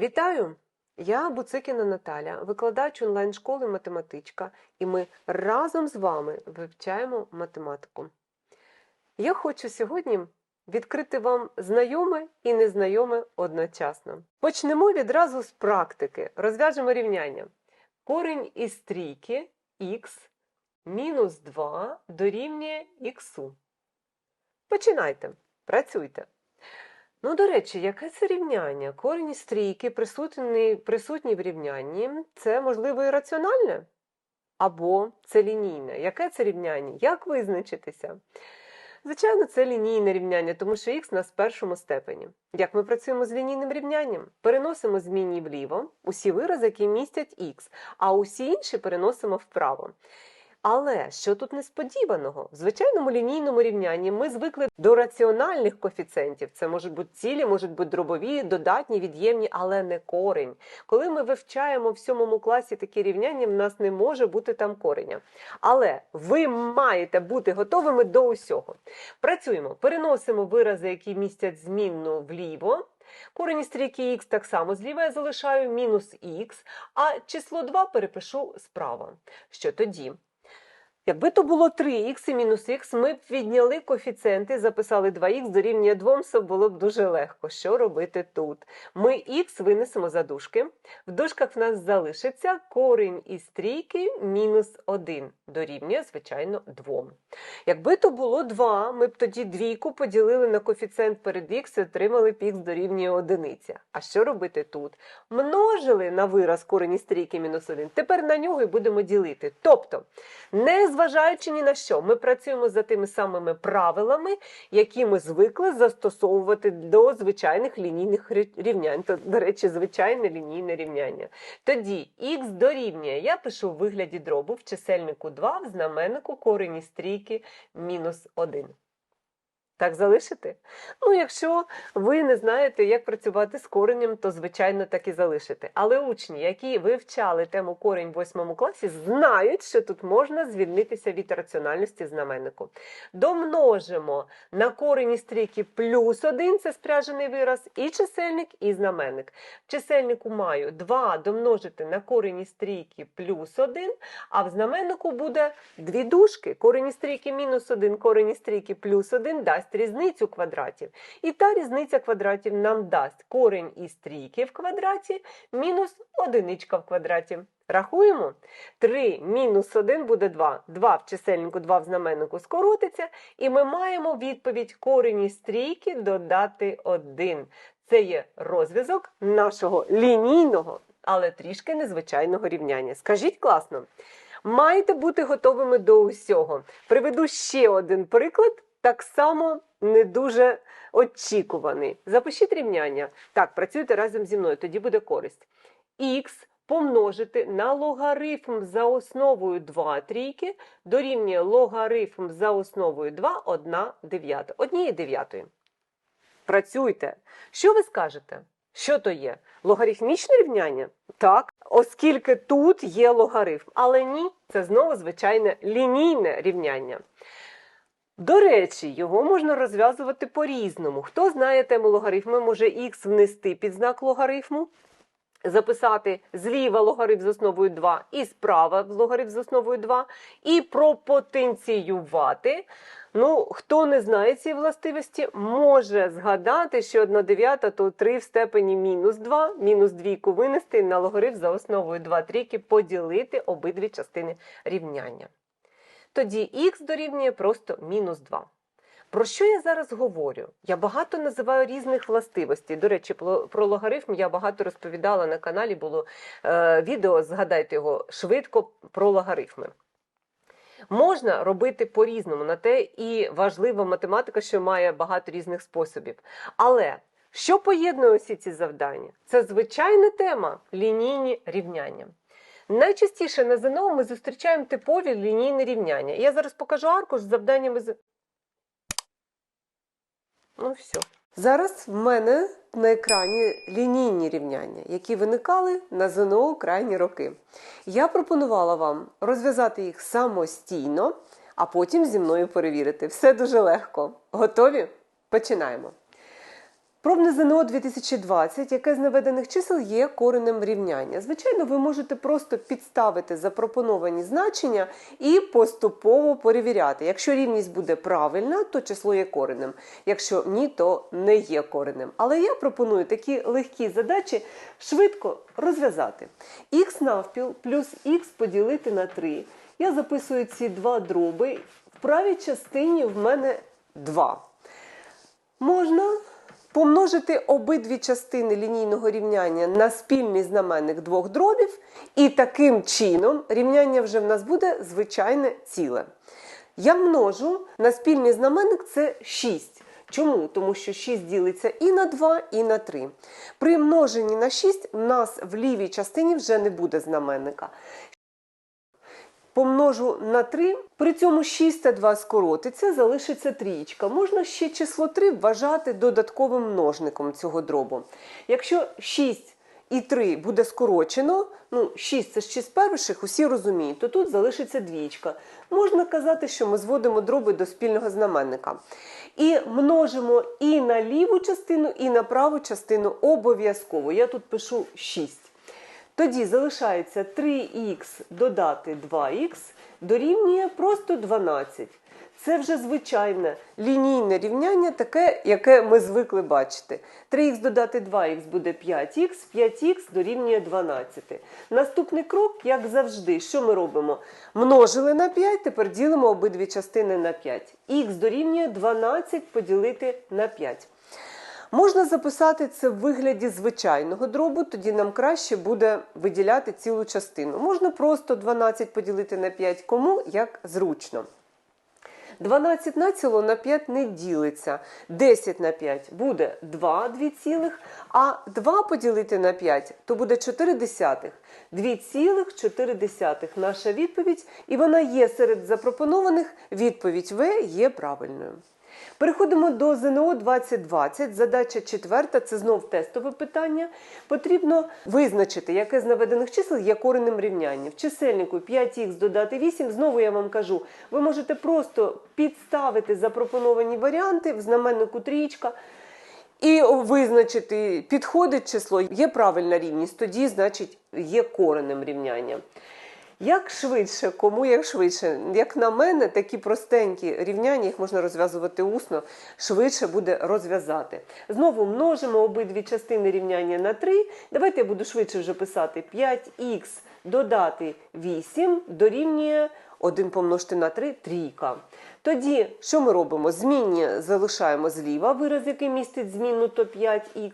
Вітаю! Я Буцикіна Наталя, викладач онлайн-школи математичка, і ми разом з вами вивчаємо математику. Я хочу сьогодні відкрити вам знайоме і незнайоме одночасно. Почнемо відразу з практики. Розв'яжемо рівняння. Корінь із трійки х мінус 2 дорівнює х. Починайте, працюйте. Ну, до речі, яке це рівняння? Корінь із трійки присутній, присутній в рівнянні, це, можливо, і раціональне? Або це лінійне. Яке це рівняння? Як визначитися? Звичайно, це лінійне рівняння, тому що х у нас в першому степені. Як ми працюємо з лінійним рівнянням? Переносимо змінні вліво, усі вирази, які містять х, а усі інші переносимо вправо. Але що тут несподіваного? В звичайному лінійному рівнянні ми звикли до раціональних коефіцієнтів. Це можуть бути цілі, можуть бути дробові, додатні, від'ємні, але не корень. Коли ми вивчаємо в сьомому класі такі рівняння, в нас не може бути там кореня. Але ви маєте бути готовими до усього. Працюємо, переносимо вирази, які містять змінну вліво. Корінь із трійки х так само зліва я залишаю мінус х, а число 2 перепишу справа. Що тоді? Якби то було 3х і мінус х, ми б відняли коефіцієнти, записали 2х дорівнює 2, все було б дуже легко. Що робити тут? Ми х винесемо за дужки. В дужках в нас залишиться корінь із трійки мінус 1 дорівнює, звичайно, 2. Якби то було 2, ми б тоді двійку поділили на коефіцієнт перед х і отримали б х дорівнює 1. А що робити тут? Множили на вираз корінь із трійки мінус 1. Тепер на нього і будемо ділити. Тобто, не незважаючи ні на що, ми працюємо за тими самими правилами, які ми звикли застосовувати до звичайних лінійних рівнянь. То, до речі, звичайне лінійне рівняння. Тоді х дорівнює, я пишу в вигляді дробу в чисельнику 2, в знаменнику корені стрійки мінус 1. Так залишити? Ну, якщо ви не знаєте, як працювати з коренем, то, звичайно, так і залишити. Але учні, які вивчали тему корінь в 8 класі, знають, що тут можна звільнитися від раціональності знаменнику. Домножимо на корені стрійки плюс 1, це спряжений вираз, і чисельник, і знаменник. Чисельнику маю 2 домножити на корені стрійки плюс 1, а в знаменнику буде дві дужки. Корені стрійки мінус 1, корені стрійки плюс 1 дасть дасть різницю квадратів. І та різниця квадратів нам дасть корень із трійки в квадраті мінус одиничка в квадраті. Рахуємо. 3 мінус 1 буде 2. 2 в чисельнику, 2 в знаменнику скоротиться. І ми маємо відповідь корень із трійки додати 1. Це є розв'язок нашого лінійного, але трішки незвичайного рівняння. Скажіть класно. Маєте бути готовими до усього. Приведу ще один приклад так само не дуже очікуваний. Запишіть рівняння. Так, працюйте разом зі мною, тоді буде користь. Х помножити на логарифм за основою 2 трійки дорівнює логарифм за основою 2 1 дев'ята. Однієї дев'ятої. Працюйте. Що ви скажете? Що то є? Логарифмічне рівняння? Так, оскільки тут є логарифм. Але ні, це знову звичайне лінійне рівняння. До речі, його можна розв'язувати по-різному. Хто знає тему логарифму, може х внести під знак логарифму, записати зліва логарифм з основою 2 і справа логарифм з основою 2, і пропотенціювати. Ну, Хто не знає ці властивості, може згадати, що 1 дев'ята то 3 в степені мінус 2, мінус 2 винести на логарифм за основою 2 трійки поділити обидві частини рівняння тоді х дорівнює просто мінус 2. Про що я зараз говорю? Я багато називаю різних властивостей. До речі, про логарифм я багато розповідала на каналі, було е, відео, згадайте його швидко про логарифми. Можна робити по-різному на те, і важлива математика, що має багато різних способів. Але що поєднує усі ці завдання? Це звичайна тема лінійні рівняння. Найчастіше на ЗНО ми зустрічаємо типові лінійні рівняння. Я зараз покажу аркуш з завданнями з. Ну, все. Зараз в мене на екрані лінійні рівняння, які виникали на ЗНО крайні роки. Я пропонувала вам розв'язати їх самостійно, а потім зі мною перевірити. Все дуже легко. Готові? Починаємо. Пробне ЗНО 2020, яке з наведених чисел є коренем рівняння. Звичайно, ви можете просто підставити запропоновані значення і поступово перевіряти. Якщо рівність буде правильна, то число є коренем. Якщо ні, то не є коренем. Але я пропоную такі легкі задачі швидко розв'язати. Х навпіл плюс х поділити на 3. Я записую ці два дроби. В правій частині в мене 2. Можна помножити обидві частини лінійного рівняння на спільний знаменник двох дробів, і таким чином рівняння вже в нас буде звичайне ціле. Я множу на спільний знаменник це 6. Чому? Тому що 6 ділиться і на 2, і на 3. При множенні на 6 в нас в лівій частині вже не буде знаменника помножу на 3, при цьому 6 та 2 скоротиться, залишиться трієчка. Можна ще число 3 вважати додатковим множником цього дробу. Якщо 6 і 3 буде скорочено, ну 6 це ж 6 перших, усі розуміють, то тут залишиться двічка. Можна казати, що ми зводимо дроби до спільного знаменника. І множимо і на ліву частину, і на праву частину обов'язково. Я тут пишу 6. Тоді залишається 3х додати 2х дорівнює просто 12. Це вже звичайне лінійне рівняння, таке, яке ми звикли бачити. 3х додати 2х буде 5х, 5х дорівнює 12. Наступний крок, як завжди, що ми робимо? Множили на 5, тепер ділимо обидві частини на 5. Х дорівнює 12 поділити на 5. Можна записати це в вигляді звичайного дробу, тоді нам краще буде виділяти цілу частину. Можна просто 12 поділити на 5, кому як зручно. 12 націло на 5 не ділиться. 10 на 5 буде 2 2 цілих, а 2 поділити на 5 то буде 4 десятих. 2,4 наша відповідь, і вона є серед запропонованих. Відповідь В є правильною. Переходимо до ЗНО 2020. Задача четверта це знов тестове питання. Потрібно визначити, яке з наведених чисел є коренем рівняння. В чисельнику 5х додати 8. Знову я вам кажу, ви можете просто підставити запропоновані варіанти в знаменнику трієчка. І визначити, підходить число, є правильна рівність, тоді, значить, є коренем рівняння. Як швидше, кому як швидше, як на мене, такі простенькі рівняння, їх можна розв'язувати усно, швидше буде розв'язати. Знову множимо обидві частини рівняння на 3. Давайте я буду швидше вже писати 5х додати 8 дорівнює 1 помножити на 3 трійка. Тоді, що ми робимо? Змінні залишаємо зліва вираз, який містить змінну то 5х.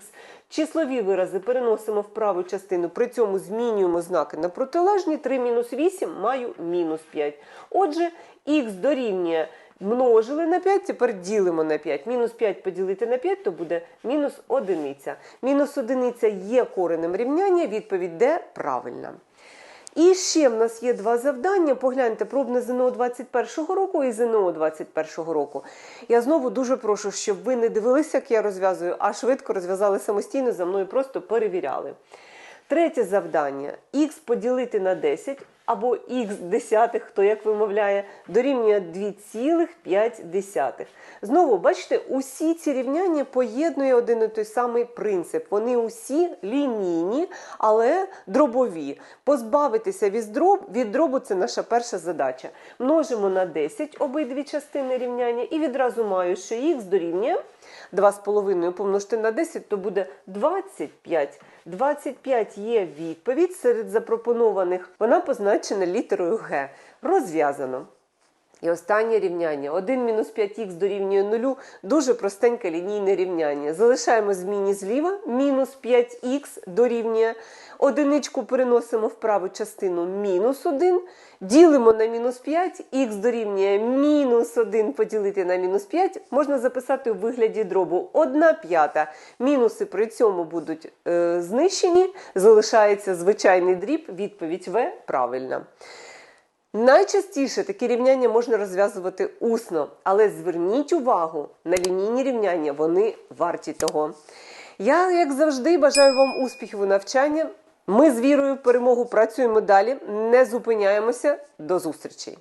Числові вирази переносимо в праву частину, при цьому змінюємо знаки на протилежні. 3 мінус 8 маю мінус 5. Отже, х дорівнює множили на 5, тепер ділимо на 5. Мінус 5 поділити на 5, то буде мінус одиниця. Мінус одиниця є коренем рівняння, відповідь Д правильна. І ще в нас є два завдання. Погляньте, пробне ЗНО 21-го року і ЗНО 21-го року. Я знову дуже прошу, щоб ви не дивилися, як я розв'язую, а швидко розв'язали самостійно, за мною просто перевіряли. Третє завдання х поділити на 10 або х десятих, хто як вимовляє, дорівнює 2,5. Знову, бачите, усі ці рівняння поєднує один і той самий принцип. Вони усі лінійні, але дробові. Позбавитися від, дроб, від дробу це наша перша задача. Множимо на 10 обидві частини рівняння і відразу маю, що х дорівнює 2,5 помножити на 10, то буде 25. 25 є відповідь серед запропонованих. Вона позначена літерою Г. Розв'язано. І останнє рівняння. 1 мінус 5х дорівнює 0. Дуже простеньке лінійне рівняння. Залишаємо зміні зліва. Мінус 5х дорівнює. Одиничку переносимо в праву частину мінус 1. Ділимо на мінус 5, х дорівнює мінус 1 поділити на мінус 5. Можна записати у вигляді дробу 1 п'ята. Мінуси при цьому будуть е, знищені. Залишається звичайний дріб. Відповідь В правильна. Найчастіше такі рівняння можна розв'язувати усно, але зверніть увагу на лінійні рівняння, вони варті того. Я, як завжди, бажаю вам успіхів у навчанні. Ми з вірою в перемогу працюємо далі, не зупиняємося. До зустрічей!